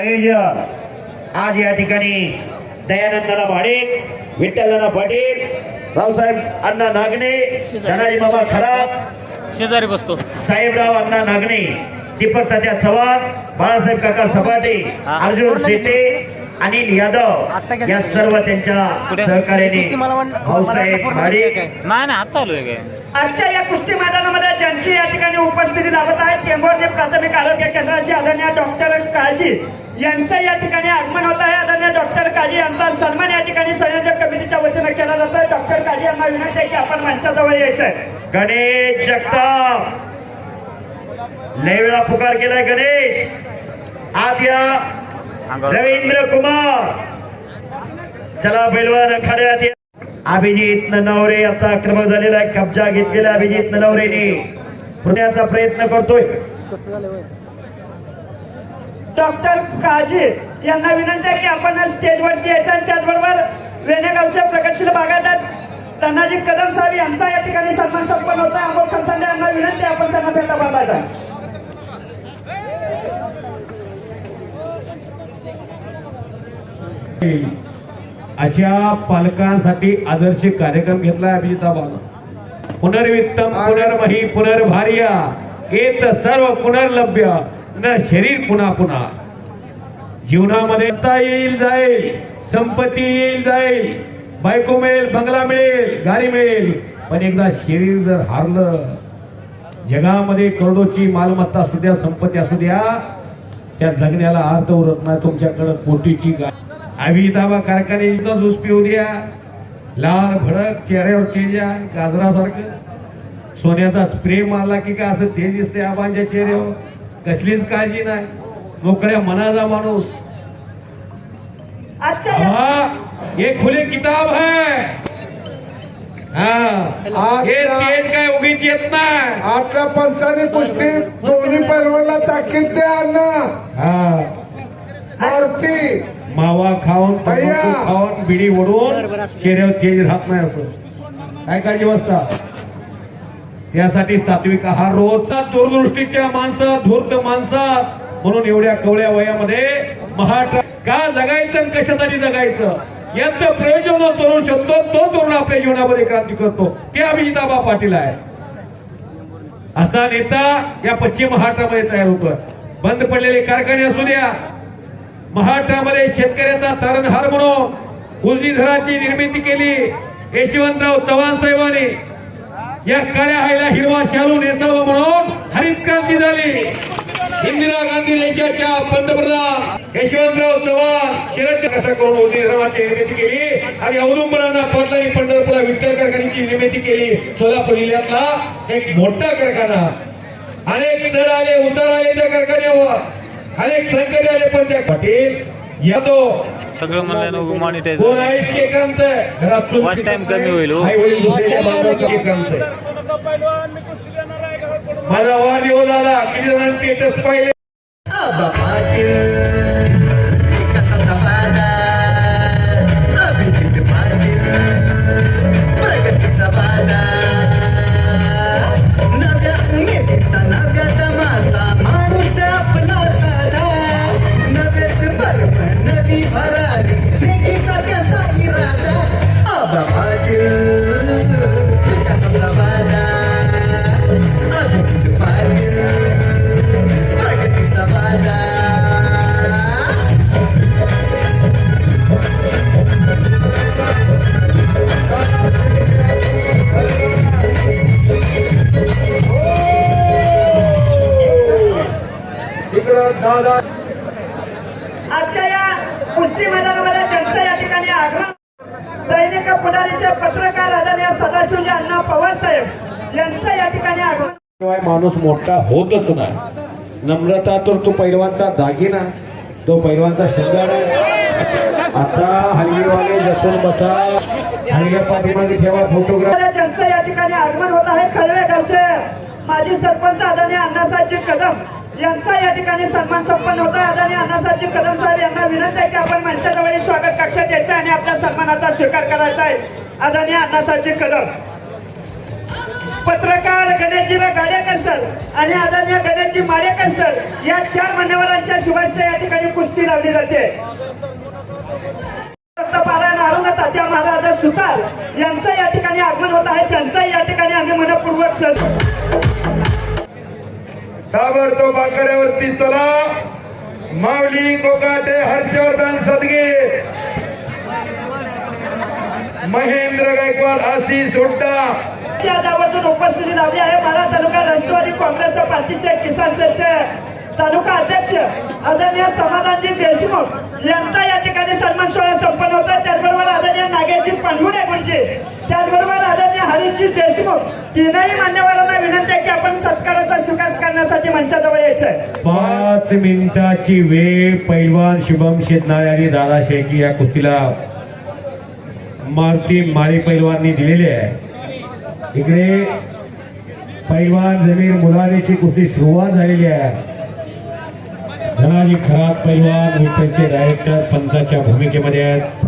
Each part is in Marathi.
आयोजन आज या ठिकाणी दयानंदाला भाडेक विठ्ठलना पाटील रावसाहेब अण्णा नागणे धनाजी बाबा खराब शेजारी बसतो साहेबराव अण्णा नागणे दीपक तात्या चव्हाण बाळासाहेब काका सपाटे. अर्जुन शेट्टे अनिल यादव या सर्व त्यांच्या? सहकार्याने भाऊसाहेब भाडेक नाही नाही आता आलोय काय आजच्या या कुस्ती मैदानामध्ये ज्यांची या ठिकाणी उपस्थिती लाभत आहे टेंभोर्णी प्राथमिक आरोग्य केंद्राचे आदरणीय डॉक्टर काळजी यांचं या ठिकाणी आगमन होत आहे. आदरणीय डॉक्टर काळजी यांचा सन्मान या ठिकाणी संयोजक कमिटीच्या वतीनं केला जातोय डॉक्टर काळजी यांना विनंती आहे की आपण मंचाजवळ यायचं आहे गणेश जगताप. लय वेळा पुकार केलाय गणेश. आत या. रवींद्र कुमार. चला पैलवान खड्यात. अभिजित ननवरे आता क्रमांक झालेला आहे. कब्जा घेतलेला अभिजित ननवरेने. पुण्याचा प्रयत्न करतोय. डॉक्टर काळजी यांना विनंती आहे की आपण स्टेजवरती यायचं आणि त्याचबरोबर वेणेगावच्या प्रगतशील बागायत तानाजी कदम साहेब यांचा या ठिकाणी सन्मान संपन्न होता अमोल खरसांडे यांना विनंती आहे आपण त्यांना फेटा बांधायचा अशा पालकांसाठी आदर्श कार्यक्रम घेतला अभिजिताबानं पुनर्वित्तम पुनर्मही पुनर्भार्या येत सर्व पुनर्लभ्य न शरीर पुन्हा पुन्हा. जीवनामध्ये येईल जाईल संपत्ती येईल जाईल बायको मिळेल बंगला मिळेल गाडी मिळेल पण एकदा शरीर जर हारलं जगामध्ये करोडोची मालमत्ता असू द्या संपत्ती असू द्या त्या जगण्याला अर्थ उरत नाही तुमच्याकडं पोटीची अभिताबा कारखान्याचा ज्यूस पिऊ द्या लाल भडक चेहऱ्यावर तेज आहे गाजरासारखं. सोन्याचा स्प्रे मारला की काय असं तेज दिसते आबांच्या चेहऱ्यावर. कसलीच काळजी नाही. मोकळ्या मनाचा माणूस. या- हाँ, ये खुले किताब है. हाँ, हे तेज काय उगीच येत नाही. आजच्या पंचाने कुस्ती दोन्ही पैलवानला ताकीद द्या अण्णा. हा. मारुती मावा खाऊन. तंबाखू खाऊन बिडी ओढून चेहऱ्यावर तेज राहत नाही असं. काय काळजी बसता? त्यासाठी सात्विक आहार रोजचा दूरदृष्टीच्या माणसं धूर्त माणसात. म्हणून एवढ्या कवळ्या वयामध्ये महाराष्ट्र का जगायचं आणि कशासाठी जगायचं? यांचं प्रयोजन जो तरुण शोधतो तो तरुण आपल्या जीवनामध्ये क्रांती करतो. ते अभिजिताबा पाटील आहेत. असा नेता या पश्चिम महाराष्ट्रामध्ये तयार होतोय. बंद पडलेले कारखाने असू द्या महाराष्ट्रामध्ये शेतकऱ्याचा तारणहार म्हणून उजनी धराची निर्मिती केली. यशवंतराव चव्हाण साहेबांनी या काळ्या हायला हिरवा शालू नेसावं म्हणून हरित क्रांती झाली. इंदिरा गांधी देशाच्या पंतप्रधान. यशवंतराव चव्हाण शिरच्या कथा करून उजनी धर्माची निर्मिती केली आणि औदुंबरांना पटलानी पंढरपूरला विठ्ठल कारखान्याची निर्मिती केली. सोलापूर जिल्ह्यातला एक मोठा कारखाना. अनेक चढ आले उतार आले त्या कारखान्यावर. अनेक संकट आले पण त्या पाटील यादव सगळं म्हणलं मॉनिटाईज कोण आहे. श्रीकांत घरात चूल Watch time कमी होईल, हो. आई वडील दुसऱ्याच्या बाजूला श्रीकांत माझा वाढदिवस झाला किती जणांनी स्टेटस पाहिले? आबा पाटील. आजच्या या कुस्ती मैदानामध्ये ज्यांचं या ठिकाणी आगमन पुढारीचे पत्रकार आदरणीय सदाशिवजी अण्णा पवार साहेब यांचं या ठिकाणी आगमन. माणूस मोठा होतच नाही. नम्रता तर तो पैलवानचा दागिना तो पैलवानचा शृंगार आहे. आता हलगेवाले जपून बसा. हलग्या पाठीमागे ठेवा फोटोग्राफ ज्यांचं या ठिकाणी आगमन होत आहे खळवे गावचे माजी सरपंच आदरणीय अण्णासाहेबजी कदम यांचा या ठिकाणी सन्मान संपन्न होता आदरणीय अण्णासाहेबजी कदम साहेब यांना विनंती आहे की आपण मंचाजवळील स्वागत कक्षात यायचं आणि आपल्या सन्मानाचा स्वीकार करायचा आहे. आदरणीय अण्णासाहेबजी कदम. पत्रकार गणेशजीराव गाडेकर सर आणि आदरणीय गणेशजी माडेकर सर या चार मान्यवरांच्या शुभेच्छा या ठिकाणी कुस्ती लावली जाते. पारायण अरुण तात्या महाराज सुतार यांचं या ठिकाणी आगमन होत आहे. त्यांचाही या ठिकाणी आम्ही मनपूर्वक सर ताबडतोब आकड्यावरती चला. माऊली कोकाटे हर्षवर्धन सदगे महेंद्र गायकवाड आशिष हुड्डा. आवर्जून उपस्थिती लावली आहे मारा तालुका राष्ट्रवादी काँग्रेस पार्टीचे किसान सेलचे तालुका अध्यक्ष आदरणीय समाधानजी देशमुख यांचा या ठिकाणी सन्मान सोहळा संपन्न होता त्याचबरोबर आदरणीय नागेशजी पांडुडे गुरुजी त्याचबरोबर आदरणीय देशमुख तीनही मान्यवरांना विनंती आहे की आपण सत्काराचा स्वीकार करण्यासाठी मंचाजवळ यायचं आहे पाच मिनिटाची वेळ पैलवान शुभम शेतनाळे आणि दादा शेळकी या कुस्तीला मारुती माळी पैलवाननी दिलेली आहे. इकडे पैलवान जमीर मुलानीची कुस्ती सुरुवात झालेली आहे. धनाजी खरात पैलवान विठ्ठलचे डायरेक्टर पंचाच्या भूमिकेमध्ये आहेत.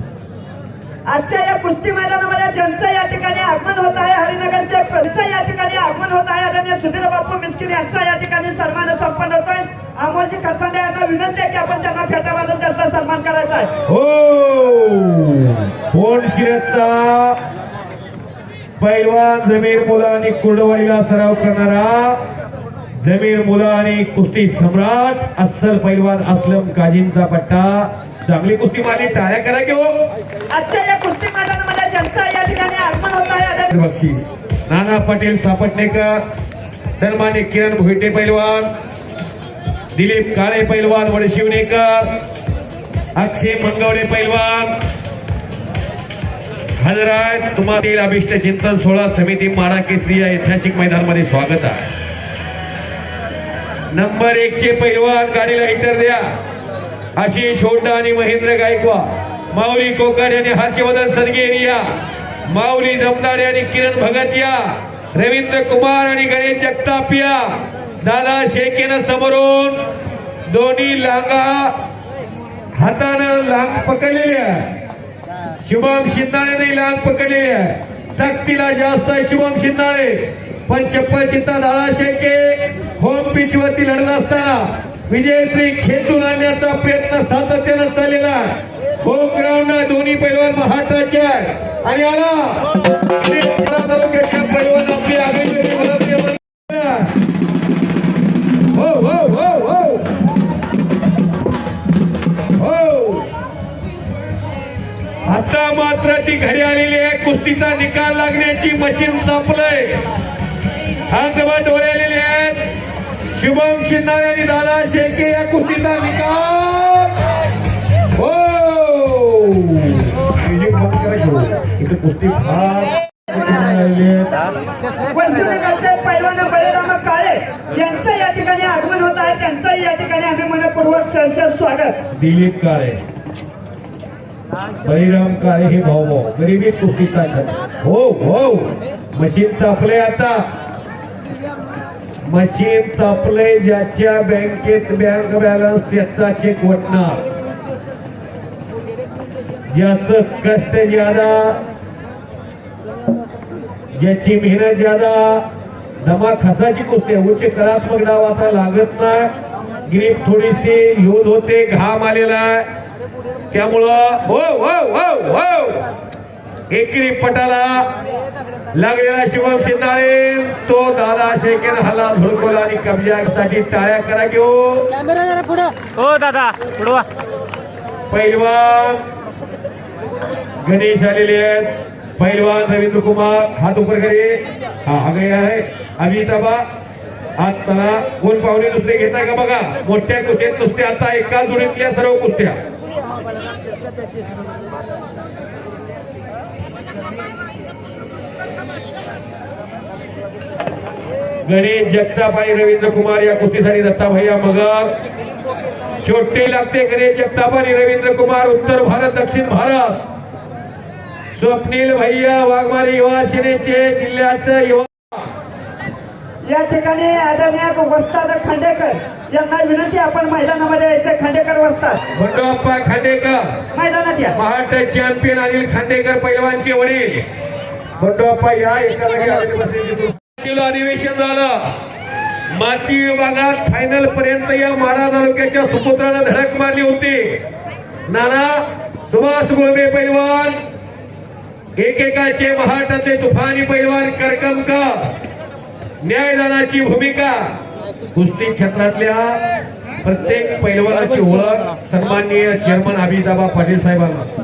आजच्या या कुस्ती मैदानामध्ये ज्यांचं या ठिकाणी आगमन होत आहे हरिनगरचे पंचं या ठिकाणी आगमन होत आहे आदरणीय सुधीर बापू मिस्किन यांचा या ठिकाणी सन्मान संपन्न होतोय. अमोलजी खसांडे यांना विनंती आहे की आपण त्यांना फेटा बांधून त्यांचा सन्मान करायचा आहे. हो! फोन शिरतचा? पैलवान जमीर मुला आणि कुर्डवाडीला सराव करणारा जमीर मुला आणि कुस्ती सम्राट अस्सल पैलवान असलम काजींचा पट्टा. चांगली कुस्ती मारली टाळ्या करा की हो. आजच्या या कुस्ती मैदानामध्ये ज्यांचं या ठिकाणी आगमन होत आहे. बक्षीस नाना पाटील सापटणेकर सन्मान्य किरण भोईटे पैलवान दिलीप काळे पैलवान वडशिवनेकर अक्षय मंगवडे पैलवान हजर आहेत तुम्हाला अभिष्ट चिंतन सोळा समिती माडा केसरी या ऐतिहासिक मैदानामध्ये स्वागत आहे. नंबर एक चे पैलवान गाडीला हिटर द्या. आशिष छोटा आणि महेंद्र गायकवाड माऊली कोकण आणि हर्षवर्धन सदगे या माऊली जमदाडे आणि किरण भगत या रवींद्र कुमार आणि गणेश जगताप या दादा शेकेनं समोरून दोन्ही लांगा हातानं लांग पकडलेली आहे. शुभम शिंदाळेने लांग पकडलेली आहे. ताकदीला जास्त आहे शुभम शिंदाळे. पण चप्पल चित्ता दादा शेके. होम पिच वरती लढत असताना विजयश्री खेचून आणण्याचा प्रयत्न सातत्यानं चाललेला होम ग्राउंड दोन्ही पैलवान महाराष्ट्राचे आहे आणि आला. तालुक्याच्या पैलवान आपली आघाडी हो हो हो हो. हो. आता मात्र ती घरी आलेली आहे. कुस्तीचा निकाल लागण्याची मशीन संपलंय. अंगवा डोळे आलेले आहेत. शुभम शिंदाळे आणि दादा शेळके या कुस्तीचा निकाल. हो. म्युझिक बंद करायचं इथे कुस्ती फार काळे यांचं या ठिकाणी आगमन होत आहे. त्यांचंही या ठिकाणी आम्ही मनपूर्वक सहर्ष स्वागत. दिलीप काळे. बळीराम काळे हे भाऊ भाऊ गरिबी कुस्तीचा हो हो. मशीन तापले आता. मशीन तापले ज्याच्या बँकेत बँक बॅलन्स त्याचा चेक वटणार. ज्याचं कष्ट ज्यादा ज्याची मेहनत ज्यादा दमा खसाची कुस्ती उच्च कलात्मक डाव आता लागत नाही. ग्रीप थोडीशी लूज होते घाम आलेला आहे. त्यामुळं हो हो हो हो. एकेरी पटाला. लागलेला शिवम शिंदाळे तो दादा शेकेन हल्ला धुडकोला आणि कब्जासाठी टाळ्या करा घेऊ. हो दादा पुढं वा. पैलवान गणेश आलेले आहेत. पैलवान रवींद्र कुमार हात उपर करे. हा आगे आहे. अभिताबा हात चला कोण पाहुणे दुसरे घेताय का बघा. मोठ्या कुस्त्यात नुसत्या आता एका जोडीतल्या सर्व कुस्त्या. गणेश जगताप आणि रवींद्र कुमार या कुस्तीसाठी दत्ताभैया मगर. छोटे लागते गणेश जगताप आणि रवींद्र कुमार उत्तर भारत दक्षिण भारत. स्वप्नील भैया वाघमारे युवा सेनेचे जिल्ह्याचं युवा. या ठिकाणी आदरणीय वस्ताद खांडेकर यांना विनंती आपण मैदानामध्ये यायचं. खांडेकर वस्ताद. बंडोप्पा खांडेकर. मैदानात या. महाराष्ट्र चॅम्पियन अनिल खांडेकर पैलवानचे वडील. बंडोप्पा या एका जागी बसलेले शिलो अधिवेशन झालं. माती विभागात फायनल पर्यंत या माडा तालुक्याच्या सुपुत्रानं धडक मारली होती. नाना सुभाष गुळबे पैलवान एकेकाचे महाटातले तुफानी पैलवान कर्कमक न्यायदानाची भूमिका. कुस्ती क्षेत्रातल्या प्रत्येक पैलवानाची ओळख सन्माननीय चेअरमन अभिजाबा पाटील साहेबांना.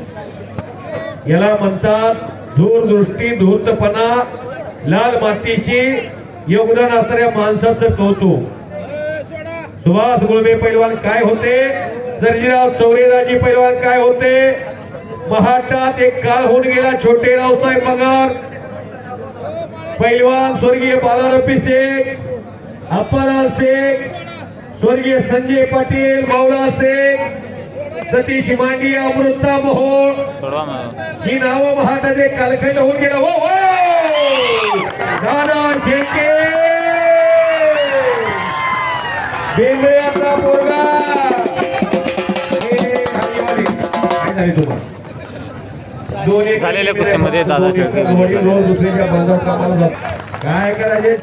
याला म्हणतात दूरदृष्टी धूर्तपणा लाल मातीशी योगदान असणाऱ्या माणसाचं कौतुक. सुभाष गुळबे पैलवान काय होते? सर्जीराव चौरेदाजी पैलवान काय होते? महाटात एक काळ होऊन गेला छोटे रावसाहेब पगार. पैलवान स्वर्गीय बालारपी शेख अप्पालाल शेख स्वर्गीय संजय पाटील मावळा शेख सतीश मांडी अमृता मोहोळ. ही नावं महाटाचे कालखंड होऊन गेला. हो दादा शेळके बेंगळ्याचा पोरगा! झालेल्या कुस्तीमध्ये दादा शेळके काय करायचे?